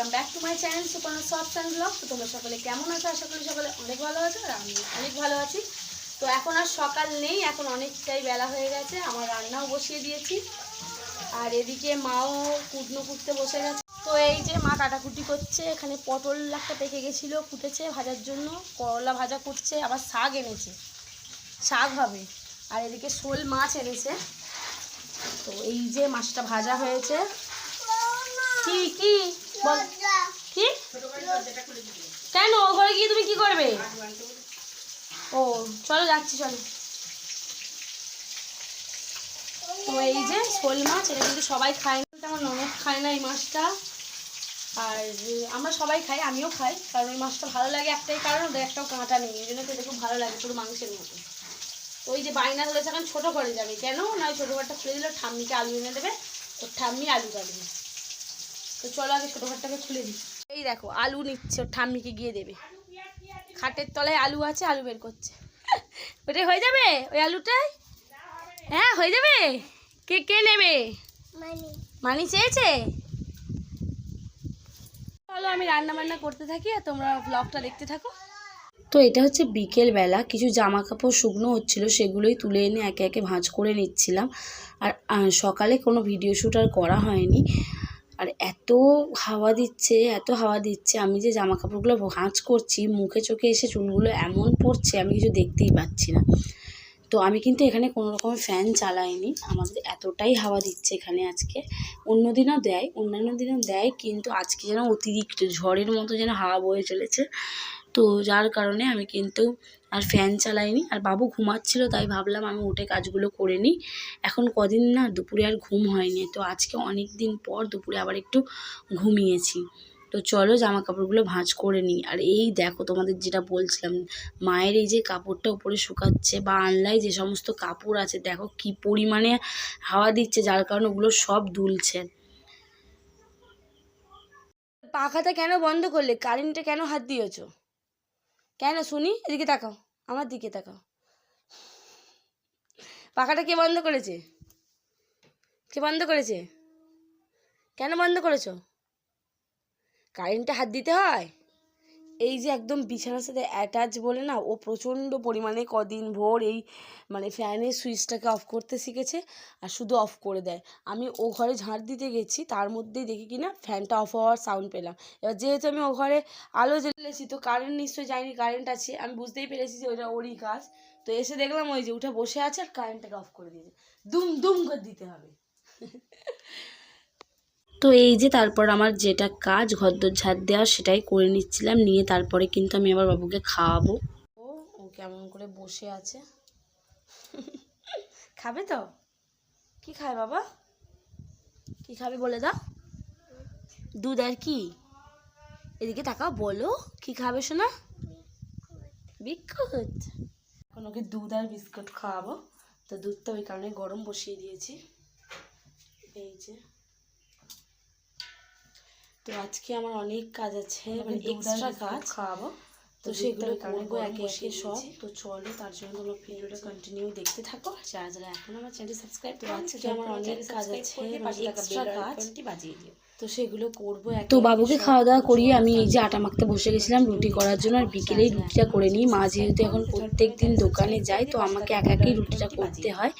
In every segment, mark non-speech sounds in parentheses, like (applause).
Welcome back to my channel Suparna soft and blog তো তোমরা সকলে কেমন আছো? আশা করি সকলে অনেক ভালো আছো আর আমি অনেক ভালো আছি। তো এখন আর সকাল নেই, এখন অনেকটাই বেলা হয়ে গেছে, আমার রান্নাও বসিয়ে দিয়েছি। আর এদিকে মাও কুটনো কুটতে বসে গেছে। তো এই যে মা কাটাকুটি করছে, এখানে পটল একটা পেকে গেছিল কুটেছে ভাজার জন্য, করলা ভাজা কুটছে আবার শাক এনেছে। শাক হবে। আর এদিকে শোল মাছ এনেছে। তো এই যে মাছটা ভাজা হয়েছে। কি কি? কি? কেন? ও ঘরে গিয়ে তুমি কি করবে? ও, চলো যাচ্ছি, চলো। তো এই যে শোল মাছ, এটা কিন্তু সবাই খায় না আমার ননদ খায় না এই মাছটা। আর আমরা সবাই খাই, আমিও খাই, কারণ এই মাছটা ভালো লাগে একটাই কারণ, ওদের একটাও কাঁটা নেই, এই জন্য খেতে খুব ভালো লাগে পুরো মাংসের মতো। তো ওই যে বাইনা ধরেছে, এখন ছোটো ঘরে যাবে, কেন? না ওই ছোটো ঘরটা খুলে দিলে ঠাম্মিকে আলু এনে দেবে ওর ঠাম্মি আলু কাটবে তো চলো আগে ছোটো ঘরটাকে খুলে দিই। এই দেখো আলু নিচ্ছে ওর ঠাম্মিকে গিয়ে দেবে। খাটের তলায় আলু আছে আলু বের করছে। ওটাই হয়ে যাবে? ওই আলুটাই? হ্যাঁ হয়ে যাবে? কে কে নেবে? মানি। চেয়েছে? চলো আমি রান্না বান্না করতে থাকি আর তোমরা ব্লগটা দেখতে থাকো। তো এটা হচ্ছে বিকেল বেলা কিছু জামা কাপড় শুকনো হচ্ছিল সেগুলোই তুলে এনে একে একে ভাঁজ করে নিচ্ছিলাম। আর সকালে কোনো ভিডিও শ্যুট আর করা হয়নি। আর এত হাওয়া দিচ্ছে, এত হাওয়া দিচ্ছে, আমি যে জামা কাপড়গুলো ভাঁজ করছি, মুখে চোখে এসে চুলগুলো এমন পড়ছে, আমি কিছু দেখতেই পাচ্ছি না। তো আমি কিন্তু এখানে কোনো রকম ফ্যান চালাইনি, আমাদের এতটাই হাওয়া দিচ্ছে এখানে আজকে। অন্য দিনও দেয়, অন্যান্য দিনও দেয়, কিন্তু আজকে যেন অতিরিক্ত ঝড়ের মতো যেন হাওয়া বয়ে চলেছে। তো যার কারণে আমি কিন্তু আর ফ্যান চালাইনি আর বাবু ঘুমাচ্ছিল, তাই ভাবলাম আমি উঠে কাজগুলো করে নিই। এখন কদিন না দুপুরে আর ঘুম হয়নি, তো আজকে অনেক দিন পর দুপুরে আবার একটু ঘুমিয়েছি। তো চলো জামা কাপড়গুলো ভাঁজ করে নিই। আর এই দেখো তোমাদের যেটা বলছিলাম, মায়ের এই যে কাপড়টা উপরে শুকাচ্ছে বা আনলাই যে সমস্ত কাপড় আছে, দেখো কি পরিমাণে হাওয়া দিচ্ছে, যার কারণে ওগুলো সব দুলছে। পাখাটা কেন বন্ধ করলে? কারেন্টে কেন হাত দিয়েছ? কেন শুনি? এদিকে তাকাও, আমার দিকে তাকাও। পাখাটা কে বন্ধ করেছে? কে বন্ধ করেছে? কেন বন্ধ করেছ? কারেন্টে হাত দিতে হয়? এই যে একদম বিছানার সাথে অ্যাটাচ বলে না, ও প্রচণ্ড পরিমাণে কদিন ভোর এই মানে ফ্যানের সুইচটাকে অফ করতে শিখেছে আর শুধু অফ করে দেয়। আমি ও ঘরে ঝাঁট দিতে গেছি, তার মধ্যেই দেখি কি না ফ্যানটা অফ হওয়ার সাউন্ড পেলাম। এবার যেহেতু আমি ও ঘরে আলো জ্বেলেছি, তো কারেন্ট নিশ্চয়ই যায়নি কারেন্ট আছে। আমি বুঝতেই পেরেছি যে ওটা ওরই কাজ। তো এসে দেখলাম ওই যে উঠে বসে আছে আর কারেন্টটাকে অফ করে দিয়েছে। দুম দুম করে দিতে হবে। (laughs) তো এই যে তারপর আমার যেটা কাজ ঘরদোর ঝাড় দেওয়া সেটাই করে নিচ্ছিলাম। নিয়ে তারপরে কিন্তু আমি আবার বাবুকে খাওয়াবো। ও ও কেমন করে বসে আছে? খাবে তো? কি খায় বাবা? কি খাবে বলে দাও। দুধ আর কি? এদিকে তাকাও, বলো, কি খাবে শোনা বিস্কুট। এখন ওকে দুধ আর বিস্কুট খাওয়াবো। তো দুধটা ওই কারণে গরম বসিয়ে দিয়েছি। এই যে। তো আজকে আমার অনেক কাজ আছে মানে এক্সট্রা কাজ। খাওয়াবো। তো সেগুলো করব একে একে সব। তো চলো তার জন্য তোমরা ভিডিওটা কন্টিনিউ দেখতে থাকো। যারা যারা এখন আমার চ্যানেল সাবস্ক্রাইব তো আজকে আমার অনেক কাজ আছে এক্সট্রা কাজ। বাজিয়ে দিও। তো সেগুলো করব তো বাবুকে খাওয়া দাওয়া করিয়ে আমি এই যে আটা মাখতে বসে গেছিলাম রুটি করার জন্য আর বিকেলেই রুটিটা করে নিই। মা যেহেতু এখন প্রত্যেক দিন দোকানে যায় তো আমাকে একা একাই রুটিটা করতে হয়।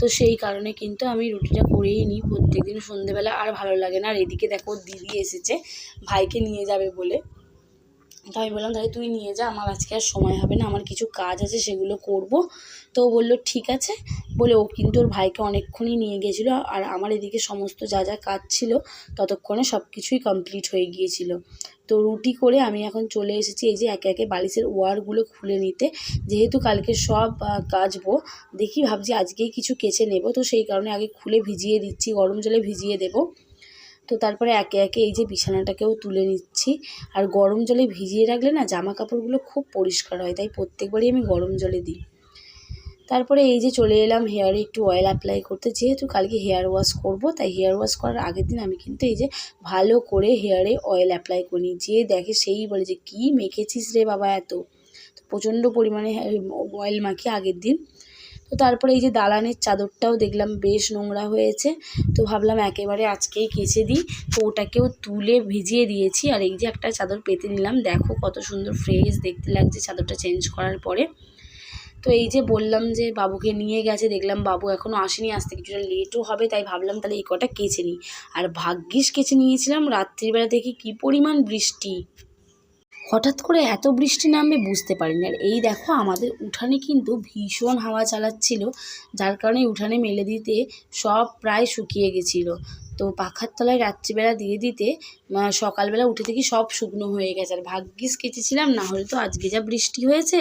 তো সেই কারণে কিন্তু আমি রুটিটা করেই নিই। প্রত্যেক দিন সন্ধেবেলা আর ভালো লাগে না। আর এদিকে দেখো দিদি এসেছে ভাইকে নিয়ে যাবে বলে। তো আমি বললাম, তাহলে তুই নিয়ে যা, আমার আজকে আর সময় হবে না, আমার কিছু কাজ আছে, সেগুলো করব। তো ও বলল, ঠিক আছে। বলে ও কিন্তু ওর ভাইকে অনেকক্ষণই নিয়ে গেছিল, আর আমার এদিকে সমস্ত যা যা কাজ ছিল, ততক্ষণে সব কিছুই কমপ্লিট হয়ে গিয়েছিল। তো রুটি করে আমি এখন চলে এসেছি এই যে একে একে বালিশের ওয়ারগুলো খুলে নিতে। যেহেতু কালকে সব কাচবো, দেখি ভাবছি আজকেই কিছু কেচে নেব, তো সেই কারণে আগে খুলে ভিজিয়ে দিচ্ছি, গরম জলে ভিজিয়ে দেবো। তো তারপরে একে একে এই যে বিছানাটাকেও তুলে নিচ্ছি। আর গরম জলে ভিজিয়ে রাখলে না জামা কাপড়গুলো খুব পরিষ্কার হয়, তাই প্রত্যেকবারই আমি গরম জলে দিই। তারপরে এই যে চলে এলাম হেয়ারে একটু অয়েল অ্যাপ্লাই করতে। যেহেতু কালকে হেয়ার ওয়াশ করব, তাই হেয়ার ওয়াশ করার আগের দিন আমি কিন্তু এই যে ভালো করে হেয়ারে অয়েল অ্যাপ্লাই করি যে দেখে সেই বলে যে, কী মেখেছিস রে বাবা এত? প্রচণ্ড পরিমাণে অয়েল মাখি আগের দিন। তো তারপরে এই যে দালানের চাদরটাও দেখলাম বেশ নোংরা হয়েছে। তো ভাবলাম একেবারে আজকেই কেচে দিই। তো ওটাকেও তুলে ভিজিয়ে দিয়েছি। আর এই যে একটা চাদর পেতে নিলাম। দেখো কত সুন্দর ফ্রেশ দেখতে লাগছে চাদরটা চেঞ্জ করার পরে। তো এই যে বললাম যে বাবুকে নিয়ে গেছে। দেখলাম বাবু এখনও আসেনি। আসতে কিছুটা লেটও হবে। তাই ভাবলাম তাহলে এই কটা কেচে নিই। আর ভাগ্যিস কেচে নিয়েছিলাম। রাত্রিবেলা দেখি কী পরিমাণ বৃষ্টি। হঠাৎ করে এত বৃষ্টি নামবে বুঝতে পারিনি। আর এই দেখো, আমাদের উঠানে কিন্তু ভীষণ হাওয়া চালাচ্ছিল, যার কারণে উঠানে মেলে দিতে সব প্রায় শুকিয়ে গেছিল। তো পাখার তলায় রাত্রিবেলা দিয়ে দিতে সকালবেলা উঠে দেখি সব শুকনো হয়ে গেছে। আর ভাগ্যিস কেচেছিলাম, না হলে তো আজকে যা বৃষ্টি হয়েছে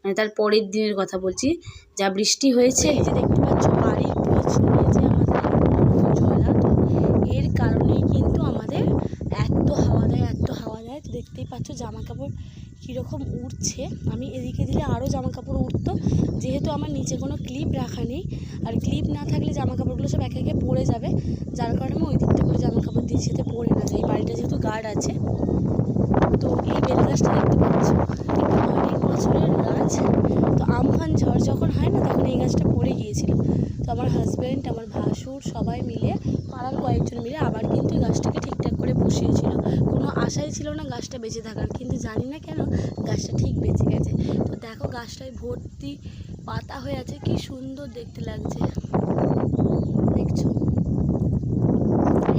মানে তার পরের দিনের কথা বলছি। যা বৃষ্টি হয়েছে, এই যে দেখতে পাচ্ছ, বাড়ির পিছনে যে আমাদের জলা তো এর কারণেই কিন্তু আমাদের এত হাওয়া দেয় এত হাওয়া দেয় তো দেখতেই পাচ্ছ জামা কাপড় কীরকম উঠছে, আমি এদিকে দিলে আরও জামা কাপড় উঠতো, যেহেতু আমার নিচে কোনো ক্লিপ রাখা নেই। আর ক্লিপ না থাকলে জামা কাপড়গুলো সব একে একে পড়ে যাবে, যার কারণে আমি ওই দিকটা করে জামা কাপড় দিয়েছি যাতে পড়ে না যায় এই বাড়িটা যেহেতু গার্ড আছে, তো এই বেল গাছটা দেখতে পাচ্ছ। অনেক বছরের গাছ, তো আমফান ঝড় যখন হয় না, তখন এই গাছটা পড়ে গিয়েছিল। তো আমার হাজব্যান্ড আমার ভাসুর সবাই মিলে, পাড়ার কয়েকজন মিলে আবার কিন্তু এই গাছটাকে ঠিকঠাক করে বসিয়েছিল কোনো আশাই ছিল না গাছটা বেঁচে থাকার, কিন্তু জানি না কেন গাছটা ঠিক বেঁচে গেছে। তো দেখো গাছটায় ভর্তি পাতা হয়ে আছে, কি সুন্দর দেখতে লাগছে। দেখছ?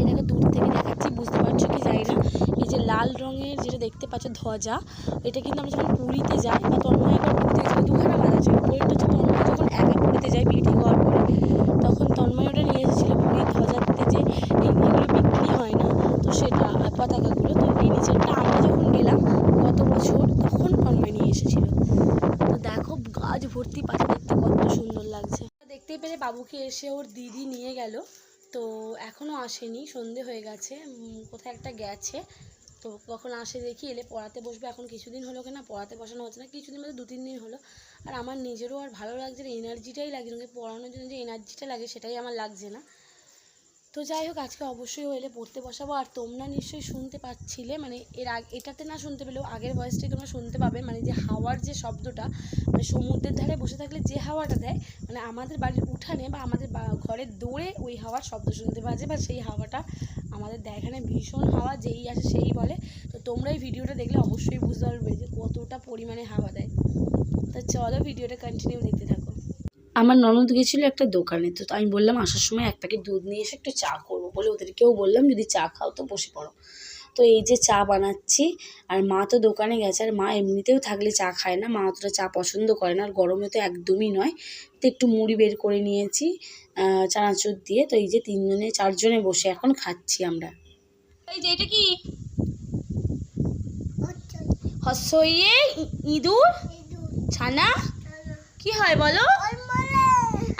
দেখো দূর থেকে দেখাচ্ছি, বুঝতে পারছ কি জানি না। এই যে লাল রঙের যেটা দেখতে পাচ্ছ ধ্বজা এটা কিন্তু আমরা যখন পুরীতে যাই, বা তন্ময় একবার পুরীতে গেছিল দুখানা বাধা ছিল পুরীটা হচ্ছে তন্ময়, যখন একা পুরীতে বিয়ে ঠিক হওয়ার পরে, তখন তন্ময় ওটা নিয়ে এসেছিল পুরীর ধ্বজাতে যে এই এগুলো বিক্রি হয় না, তো সেটা, আর পতাকাগুলো তো এই নিচেরটা আমরা যখন গেলাম গত বছর তখন তন্ময় নিয়ে এসেছিল তো দেখো গাছ ভর্তি পাতা দেখতে কত সুন্দর লাগছে দেখতেই পেলে বাবুকে এসে ওর দিদি নিয়ে গেল। তো এখনও আসেনি, সন্ধে হয়ে গেছে কোথায় একটা গেছে। তো কখন আসে দেখি, এলে পড়াতে বসবে। এখন কিছুদিন হলো কিনা, পড়াতে বসানো হচ্ছে না, কিছুদিন মধ্যে দু তিন দিন হলো। আর আমার নিজেরও আর ভালো লাগছে না এনার্জিটাই লাগছে না, পড়ানোর জন্য যে এনার্জিটা লাগে সেটাই আমার লাগছে না। তো যাই হোক, আজকে অবশ্যই এলে পড়তে বসাবো। আর তোমরা নিশ্চয়ই শুনতে পাচ্ছিলে মানে এর আগে, এটাতে না শুনতে পেলেও আগের ভয়েসটাই তোমরা শুনতে পাবে মানে যে হাওয়ার যে শব্দটা মানে সমুদ্রের ধারে বসে থাকলে যে হাওয়াটা দেয় মানে আমাদের বাড়ির উঠানে বা আমাদের ঘরের দৌড়ে ওই হাওয়ার শব্দ শুনতে পাওয়া যায়, বা সেই হাওয়াটা আমাদের দেয়। এখানে ভীষণ হাওয়া, যেই আসে সেই বলে। তো তোমরা এই ভিডিওটা দেখলে অবশ্যই বুঝতে পারবে যে কতটা পরিমাণে হাওয়া দেয়। তো চলো ভিডিওটা কন্টিনিউ দেখতে থাকো। আমার ননদ গেছিল একটা দোকানে, তো আমি বললাম আসার সময় এক প্যাকেট দুধ নিয়ে এসে একটু চা করব বলে ওদেরকেও বললাম, যদি চা খাও তো বসে পড়ো। তো এই যে চা বানাচ্ছি, আর মা তো দোকানে গেছে, আর মা এমনিতেও থাকলে চা খায় না, মা অতটা চা পছন্দ করে না, আর গরমে তো একদমই নয়। তো একটু মুড়ি বের করে নিয়েছি চানাচুর দিয়ে, তো এই যে তিনজনে, চারজনে বসে এখন খাচ্ছি আমরা। এই যে এটা কি? হস্যইয়ে ইঁদুর? ছানা? কি হয় বলো?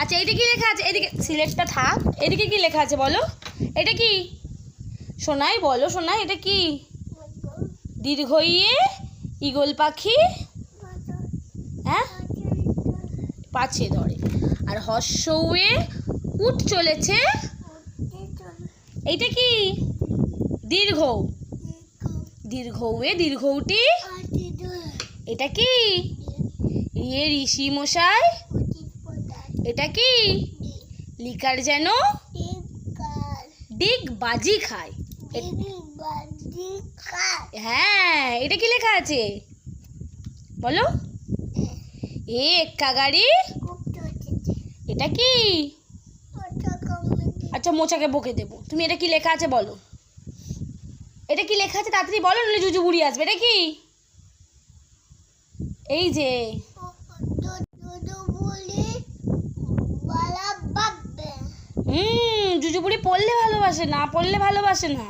আচ্ছা এটা কি লেখা আছে? এদিকে সিলেটটা থাক। এদিকে কি লেখা আছে বলো? এটা কি? সোনাই বলো সোনাই এটা কি? দীর্ঘ ইয়ে ইগল পাখি। হ্যাঁ? পাছে ধরে। আর হর্ষৌয়ে উঠ চলেছে। এইটা কি? দীর্ঘ দীর্ঘৌয়ে দীর্ঘৌটি এটা কি? ইয়ে ঋষি মশাই। এটা কি? লিকার যেন ডিগ বাজি খায়। হ্যাঁ এটা কি লেখা আছে? বলো। এ, এক্কা গাড়ি। এটা কি? আচ্ছা মোচাকে বকে দেবো। তুমি এটা কি লেখা আছে বলো। এটা কি লেখা আছে? তাড়াতাড়ি বলো, নাহলে জুজু বুড়ি আসবে। এটা কি? এই যে। হুম জুজু বুড়ি পড়লে ভালোবাসে না পড়লে ভালোবাসে না।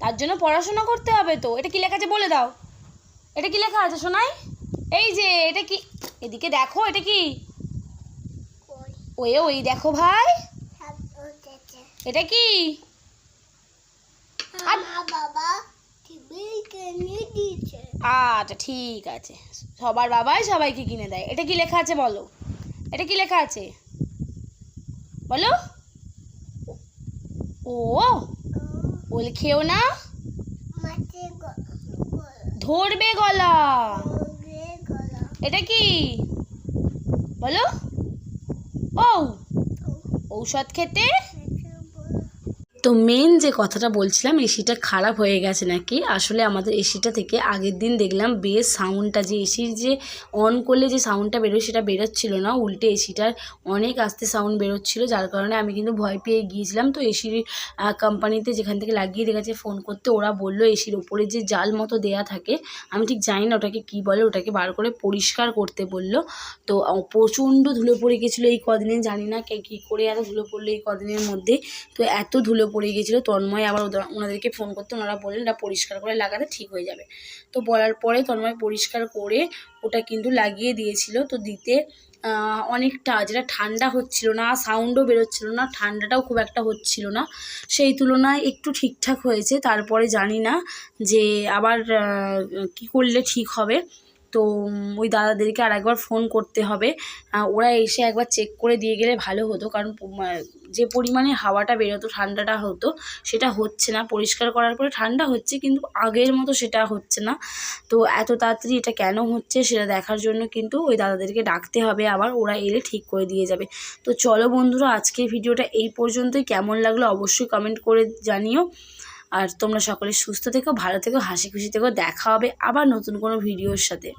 তার জন্য পড়াশোনা করতে হবে তো। এটা কি লেখা আছে বলে দাও। এটা কি লেখা আছে শোনাই এই যে এটা কি? এদিকে দেখো এটা কি? ওয়ে ওই দেখো ভাই। এটা কি? আচ্ছা ঠিক আছে। সবার বাবাই সবাইকে কিনে দেয়। এটা কি লেখা আছে বলো? এটা কি লেখা আছে? বলো? ও ওল খেও না? ধরবে গলা। এটা কি? বলো। ও ঔষধ খেতে। তো মেন যে কথাটা বলছিলাম, এসিটা খারাপ হয়ে গেছে নাকি? আসলে আমাদের এসিটা থেকে আগের দিন দেখলাম বেশ সাউন্ডটা যে এসির যে অন করলে যে সাউন্ডটা বেরোয় সেটা বেরোচ্ছিল না। উল্টে এসিটার অনেক আস্তে সাউন্ড বেরোচ্ছিল, যার কারণে আমি কিন্তু ভয় পেয়ে গিয়েছিলাম। তো এসির কোম্পানিতে যেখান থেকে লাগিয়ে দেখেছে ফোন করতে, ওরা বলল এসির ওপরে যে জাল মতো দেয়া থাকে, আমি ঠিক জানি না ওটাকে কী বলে, ওটাকে বার করে পরিষ্কার করতে বলল। তো প্রচণ্ড ধুলো পড়ে গেছিল এই কদিনে জানি না কে কী করে এত ধুলো পড়ল এই কদিনের মধ্যে। তো এত ধুলো পড়ে গিয়েছিল, তন্ময় আবার ওনাদেরকে ফোন করতে, ওনারা বললেন, এটা পরিষ্কার করে লাগাতে ঠিক হয়ে যাবে। তো বলার পরে তন্ময় পরিষ্কার করে ওটা কিন্তু লাগিয়ে দিয়েছিল। তো দিতে অনেকটা যেটা ঠান্ডা হচ্ছিল না সাউন্ডও বেরোচ্ছিল না, ঠান্ডাটাও খুব একটা হচ্ছিল না। সেই তুলনায় একটু ঠিকঠাক হয়েছে, তারপরে জানি না যে আবার কী করলে ঠিক হবে। তো ওই দাদাদেরকে আর একবার ফোন করতে হবে। ওরা এসে একবার চেক করে দিয়ে গেলে ভালো হতো। কারণ যে পরিমাণে হাওয়াটা বেরোতো, ঠান্ডাটা হতো, সেটা হচ্ছে না। পরিষ্কার করার পরে ঠান্ডা হচ্ছে, কিন্তু আগের মতো সেটা হচ্ছে না। তো এত তাড়াতাড়ি এটা কেন হচ্ছে সেটা দেখার জন্য কিন্তু ওই দাদাদেরকে ডাকতে হবে। আবার ওরা এলে ঠিক করে দিয়ে যাবে। তো চলো বন্ধুরা, আজকের ভিডিওটা এই পর্যন্তই। কেমন লাগল অবশ্যই কমেন্ট করে জানিও। আর তোমরা সকলে সুস্থ থেকো, ভালো থেকো হাসি খুশি থেকো। দেখা হবে আবার নতুন কোনো ভিডিওর সাথে।